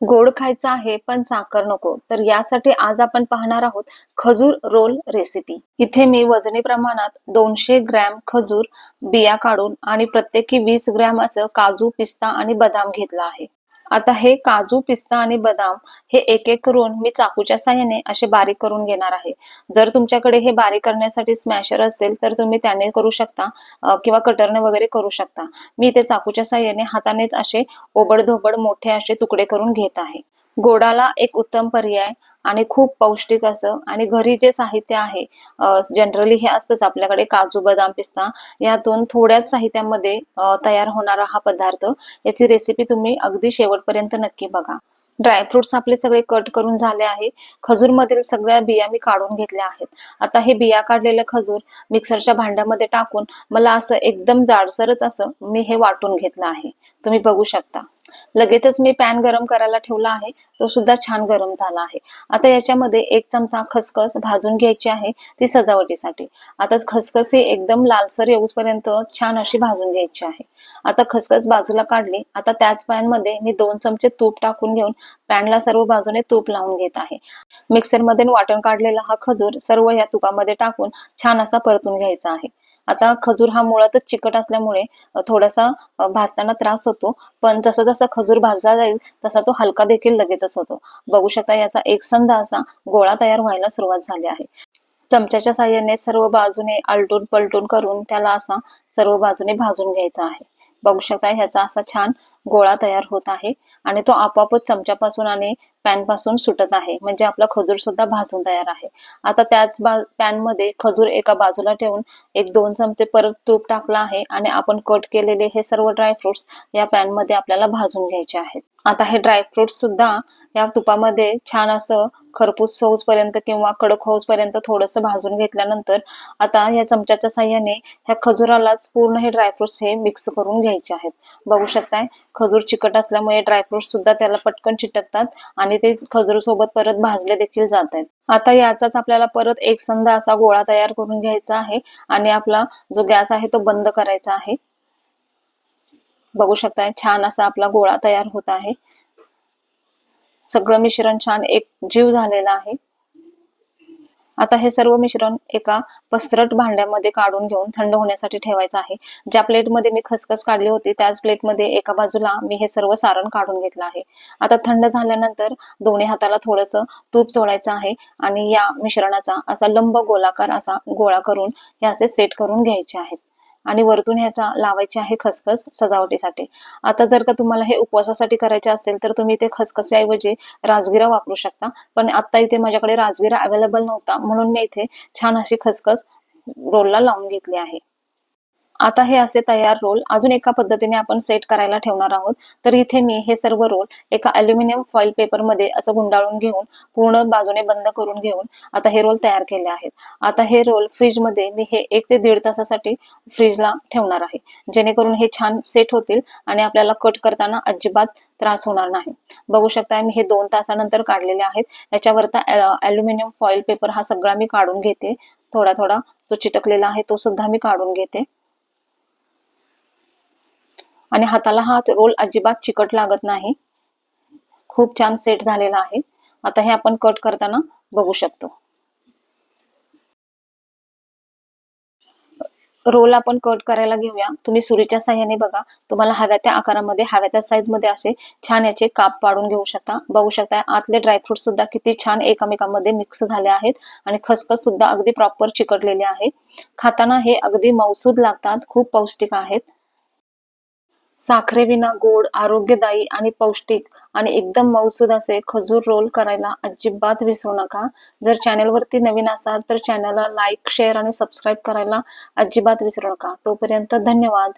गोड खायचं आहे पण साखर नको. तर यासाठी आज आपण पाहणार आहोत खजूर रोल रेसिपी इथे मी वजनी प्रमाणात दोनशे ग्रॅम खजूर बिया काढून आणि प्रत्येकी वीस ग्रॅम असं काजू पिस्ता आणि बदाम घेतला आहे. आता हे काजू पिस्ता आणि बदाम हे एक एक करून मी चाकूच्या साह्याने असे बारीक करून घेणार आहे. जर तुमच्याकडे हे बारीक करण्यासाठी स्मॅशर असेल तर तुम्ही त्याने करू शकता किंवा कटरने वगैरे करू शकता. मी ते चाकूच्या साह्याने हातानेच असे ओबडधोबड मोठे असे तुकडे करून घेत आहे. गोडाला एक उत्तम पर्याय आणि खूप पौष्टिक असं. आणि घरी जे साहित्य आहे जनरली हे असतंच आपल्याकडे काजू बदाम पिस्ता यातून थोड्याच साहित्यामध्ये तयार होणारा हा पदार्थ. याची रेसिपी तुम्ही अगदी शेवटपर्यंत नक्की बघा. ड्रायफ्रुट्स आपले सगळे कट करून झाले आहे. खजूर मधील सगळ्या बिया मी काढून घेतल्या आहेत. आता हे बिया काढलेलं खजूर मिक्सरच्या भांड्यामध्ये टाकून मला असं एकदम जाडसरच असं मी हे वाटून घेतलं आहे. तुम्ही बघू शकता. लगेचच मी पॅन गरम करायला ठेवला आहे तो सुद्धा छान गरम झाला आहे. आता याच्यामध्ये एक चमचा खसखस भाजून घ्यायची आहे ती सजावटीसाठी. आता खसखस ही एकदम लालसर येऊपर्यंत छान अशी भाजून घ्यायची आहे. आता खसखस बाजूला काढली आता त्याच पॅनमध्ये मी दोन चमचे तूप टाकून घेऊन पॅनला सर्व बाजूने तूप लावून घेत आहे. मिक्सरमध्ये वाटण काढलेला हा खजूर सर्व या तुपामध्ये टाकून छान असा परतून घ्यायचा आहे. आता खजूर हा मुळातच चिकट असल्यामुळे थोडासा भाजताना त्रास होतो. पण जसा जसा खजूर भाजला जाईल तसा तो हलका देखील लगेचच होतो. बघू शकता याचा एक संध असा गोळा तयार व्हायला सुरुवात झाली आहे. चमच्याच्या साह्याने सर्व बाजूने आलटून पलटून करून त्याला असा सर्व बाजूने भाजून घ्यायचा आहे. बघू शकता ह्याचा असा छान गोळा तयार होत आहे. आणि तो आपोआपच चमच्यापासून आणि पॅनपासून सुटत आहे. म्हणजे आपला खजूर सुद्धा भाजून तयार आहे. आता त्याच पॅनमध्ये खजूर एका बाजूला ठेवून एक दोन चमचे परत तूप टाकला आहे आणि आपण कट केलेले हे सर्व ड्रायफ्रुट्स या पॅनमध्ये आपल्याला भाजून घ्यायचे आहेत. आता हे ड्रायफ्रुट्स सुद्धा या तुपामध्ये छान असं खरपूस होऊसपर्यंत किंवा कडक होऊसपर्यंत थोडस भाजून घेतल्यानंतर आता या चमच्याच्या साह्याने ह्या खजुरालाच पूर्ण हे ड्रायफ्रुट्स हे मिक्स करून घ्यायचे आहेत. बघू शकताय खजूर चिकट असल्यामुळे ड्रायफ्रुट्स सुद्धा त्याला पटकन चिटकतात आणि ते खजूर सोबत परत भाजले देखील जात आहेत. आता याचाच आपल्याला परत एक संध असा गोळा तयार करून घ्यायचा आहे आणि आपला जो गॅस आहे तो बंद करायचा आहे. बघू शकताय छान असा आपला गोळा तयार होत आहे. सगळं मिश्रण छान एक जीव झालेला आहे. आता हे सर्व मिश्रण एका पसरट भांड्यामध्ये काढून घेऊन थंड होण्यासाठी ठेवायचं आहे. ज्या प्लेटमध्ये मी खसखस काढली होती त्याच प्लेटमध्ये एका बाजूला मी हे सर्व सारण काढून घेतलं आहे. आता थंड झाल्यानंतर दोन्ही हाताला थोडस तूप चोळायचं आहे आणि या मिश्रणाचा असा लंब गोलाकार असा गोळा करून हे असे सेट करून घ्यायचे आहेत. आणि वरतून ह्याचा लावायचे आहे खसखस सजावटीसाठी. आता जर का तुम्हाला हे उपवासासाठी करायचे असेल तर तुम्ही ते खसखसीऐवजी राजगिरा वापरू शकता. पण आता इथे माझ्याकडे राजगिरा अवेलेबल नव्हता म्हणून मी इथे छान अशी खसखस रोलला लावून घेतली आहे. आता हे असे तयार रोल अजून एका पद्धतीने आपण सेट करायला ठेवणार आहोत. तर इथे मी हे सर्व रोल एका अल्युमिनियम फॉईल पेपरमध्ये असं गुंडाळून घेऊन पूर्ण बाजूने बंद करून घेऊन आता हे रोल तयार केले आहेत. आता हे रोल फ्रीजमध्ये मी हे एक ते दीड तासासाठी फ्रीजला ठेवणार आहे. जेणेकरून हे छान सेट होतील आणि आपल्याला कट करताना अजिबात त्रास होणार नाही. बघू शकता मी हे दोन तासानंतर काढलेले आहेत. याच्यावरता अल्युमिनियम फॉईल पेपर हा सगळा मी काढून घेते. थोडा थोडा जो चिटकलेला आहे तो सुद्धा मी काढून घेते. आणि हाताला हा रोल अजिबात चिकट लागत नाही. खूप छान सेट झालेला आहे. आता हे आपण कट करताना बघू शकतो. रोल आपण कट करायला घेऊया. तुम्ही सुरीच्या साह्याने बघा. तुम्हाला हव्या त्या आकारामध्ये हव्या त्या साईजमध्ये असे छान याचे काप पाडून घेऊ शकता. बघू शकता आतले ड्रायफ्रुट सुद्धा किती छान एकमेकांमध्ये मिक्स झाले आहेत आणि खसखस सुद्धा अगदी प्रॉपर चिकटलेले आहे. खाताना हे अगदी मौसूद लागतात. खूप पौष्टिक आहेत. साखरेविना गोड आरोग्यदायी आणि पौष्टिक आणि एकदम मौसूद असे खजूर रोल करायला अजिबात विसरू नका. जर चॅनलवरती नवीन असाल तर चॅनलला लाईक शेअर आणि सबस्क्राईब करायला अजिबात विसरू नका. तोपर्यंत धन्यवाद.